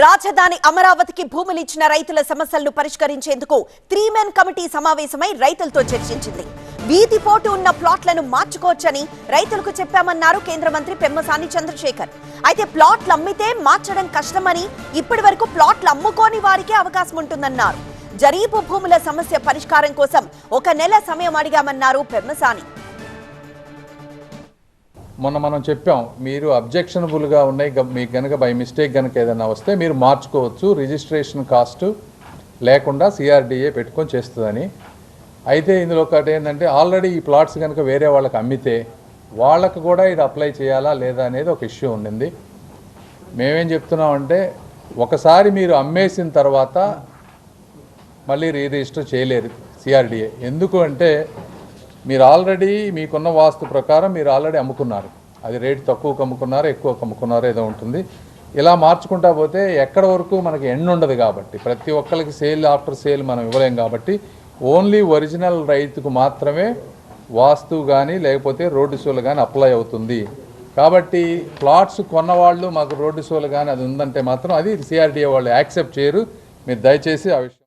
రాజధాని అమరావతికి భూములు ఇచ్చిన రైతుల సమస్యలను పరిష్కరించేందుకు త్రీ మెన్ కమిటీ సమావేశమై రైతులతో చర్చించింది. వీధి పోటు ఉన్న ప్లాట్లను మార్చుకోవచ్చని రైతులకు చెప్పామన్నారు కేంద్ర మంత్రి పెమ్మసాని చంద్రశేఖర్. అయితే ప్లాట్లు అమ్మితే మార్చడం కష్టమని ఇప్పటి వరకు ప్లాట్లు అమ్ముకోని వారికే అవకాశం ఉంటుందన్నారు. జరీపు భూముల సమస్య పరిష్కారం కోసం ఒక నెల సమయం అడిగామన్నారు పెమ్మసాని మొన్న మనం చెప్పాం మీరు అబ్జెక్షనబుల్గా ఉన్నాయి మీకు కనుక బై మిస్టేక్ కనుక ఏదైనా వస్తే మీరు మార్చుకోవచ్చు రిజిస్ట్రేషన్ కాస్ట్ లేకుండా సిఆర్డిఏ పెట్టుకొని చేస్తుందని. అయితే ఇందులో ఒకటి ఏంటంటే ఆల్రెడీ ఈ ప్లాట్స్ కనుక వేరే వాళ్ళకి అమ్మితే వాళ్ళకు కూడా ఇది అప్లై చేయాలా లేదా అనేది ఒక ఇష్యూ ఉండింది. మేమేం చెప్తున్నామంటే ఒకసారి మీరు అమ్మేసిన తర్వాత మళ్ళీ రిజిస్టర్ చేయలేరు సిఆర్డీఏ ఎందుకు అంటే మీరు ఆల్రెడీ మీకున్న వాస్తు ప్రకారం మీరు ఆల్రెడీ అమ్ముకున్నారు. అది రేటు తక్కువ కమ్ముకున్నారో ఎక్కువ కమ్ముకున్నారో ఏదో ఉంటుంది. ఇలా మార్చుకుంటా పోతే ఎక్కడ వరకు మనకి ఎండ్ ఉండదు కాబట్టి ప్రతి ఒక్కరికి సేల్ ఆఫ్టర్ సేల్ మనం ఇవ్వలేం కాబట్టి ఓన్లీ ఒరిజినల్ రైతుకు మాత్రమే వాస్తు కానీ లేకపోతే రోడ్డు షోలు కానీ అప్లై అవుతుంది. కాబట్టి ప్లాట్స్ కొన్నవాళ్ళు మాకు రోడ్డు షోలు కానీ అది ఉందంటే మాత్రం అది సిఆర్డీఏ వాళ్ళు యాక్సెప్ట్ చేయరు. మీరు దయచేసి ఆ విషయం